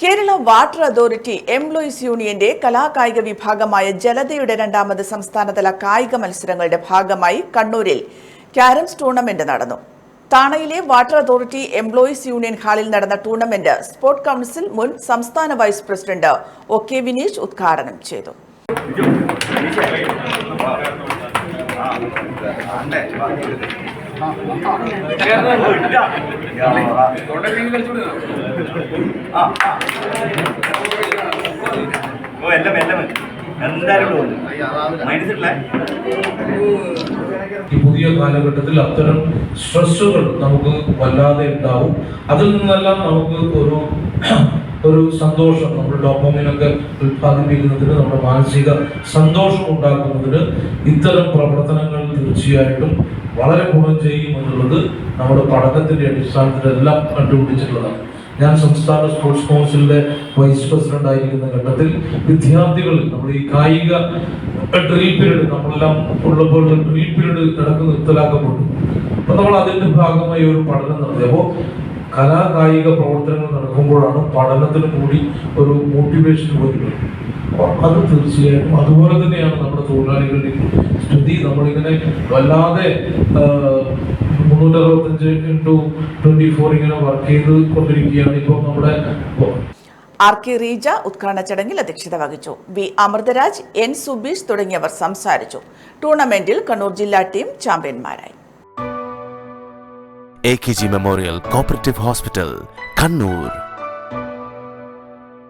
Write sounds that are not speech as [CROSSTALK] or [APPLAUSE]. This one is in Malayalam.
കേരള വാട്ടർ അതോറിറ്റി എംപ്ലോയീസ് യൂണിയന്റെ കലാകായിക വിഭാഗമായ ജലതയുടെ രണ്ടാമത് സംസ്ഥാനതല കായിക മത്സരങ്ങളുടെ ഭാഗമായി കണ്ണൂരിൽ ക്യാരംസ് ടൂർണമെന്റ് നടന്നു. താണയിലെ വാട്ടർ അതോറിറ്റി എംപ്ലോയീസ് യൂണിയൻ ഹാളിൽ നടന്ന ടൂർണമെന്റ് സ്പോർട് കൗൺസിൽ മുൻ സംസ്ഥാന vice president O K Vineesh ഉദ്ഘാടനം ചെയ്തു. ഓ എല്ലാം എല്ലാം. എന്തായാലും പുതിയ കാലഘട്ടത്തിൽ അത്തരം സ്ട്രെസ്സുകൾ നമുക്ക് വല്ലാതെ ഉണ്ടാവും. അതിൽ നിന്നെല്ലാം നമുക്ക് ഒരു [CLEARS THROAT] ഒരു സന്തോഷം നമ്മുടെ ഡോപ്പമിനൊക്കെ ഉത്പാദിപ്പിക്കുന്നതിന് നമ്മുടെ മാനസിക സന്തോഷം ഉണ്ടാക്കുന്നതിന് ഇത്തരം പ്രവർത്തനങ്ങൾ തീർച്ചയായിട്ടും വളരെ ഗുണം ചെയ്യും എന്നുള്ളത് നമ്മുടെ പഠനത്തിന്റെ അടിസ്ഥാനത്തിലെല്ലാം കണ്ടുപിടിച്ചിട്ടുള്ളതാണ്. ഞാൻ സംസ്ഥാന സ്പോർട്സ് കൗൺസിലിന്റെ വൈസ് പ്രസിഡന്റ് ആയിരിക്കുന്ന ഘട്ടത്തിൽ വിദ്യാർത്ഥികൾ നമ്മൾ ഈ കായിക ഡ്രീ പീരീഡ് നമ്മളെല്ലാം ഉള്ളപ്പോൾ ഡ്രീ പീരീഡ് നടക്ക് നിർത്തലാക്കപ്പെട്ടു. അപ്പൊ നമ്മൾ അതിന്റെ ഭാഗമായി ഒരു പഠനം നടത്തി. അപ്പോൾ കലാ കായിക പ്രവർത്തനങ്ങൾ നടക്കുമ്പോഴാണ് പഠനത്തിന് കൂടി ഒരു മോട്ടിവേഷൻ വരുന്നത്. അത് തീർച്ചയായിട്ടും അതുപോലെ തന്നെയാണ് നമ്മുടെ തൊഴിലാളികളുടെ സ്ഥിതി. നമ്മളിങ്ങനെ വല്ലാതെ മുന്നൂറ്റി അറുപത്തഞ്ച് ഇന്റു ട്വന്റി ഫോർ ഇങ്ങനെ വർക്ക് ചെയ്ത് കൊണ്ടിരിക്കുകയാണ് ഇപ്പോൾ നമ്മുടെ ആർ കെ റീജ ഉദ്ഘാടന ചടങ്ങിൽ അധ്യക്ഷത വഹിച്ചു. വി അമൃതരാജ് എൻ സുബീഷ് തുടങ്ങിയവർ സംസാരിച്ചു. ടൂർണമെന്റിൽ കണ്ണൂർ ജില്ലാ team ചാമ്പ്യന്മാരായി. A K G memorial cooperative hospital Kannur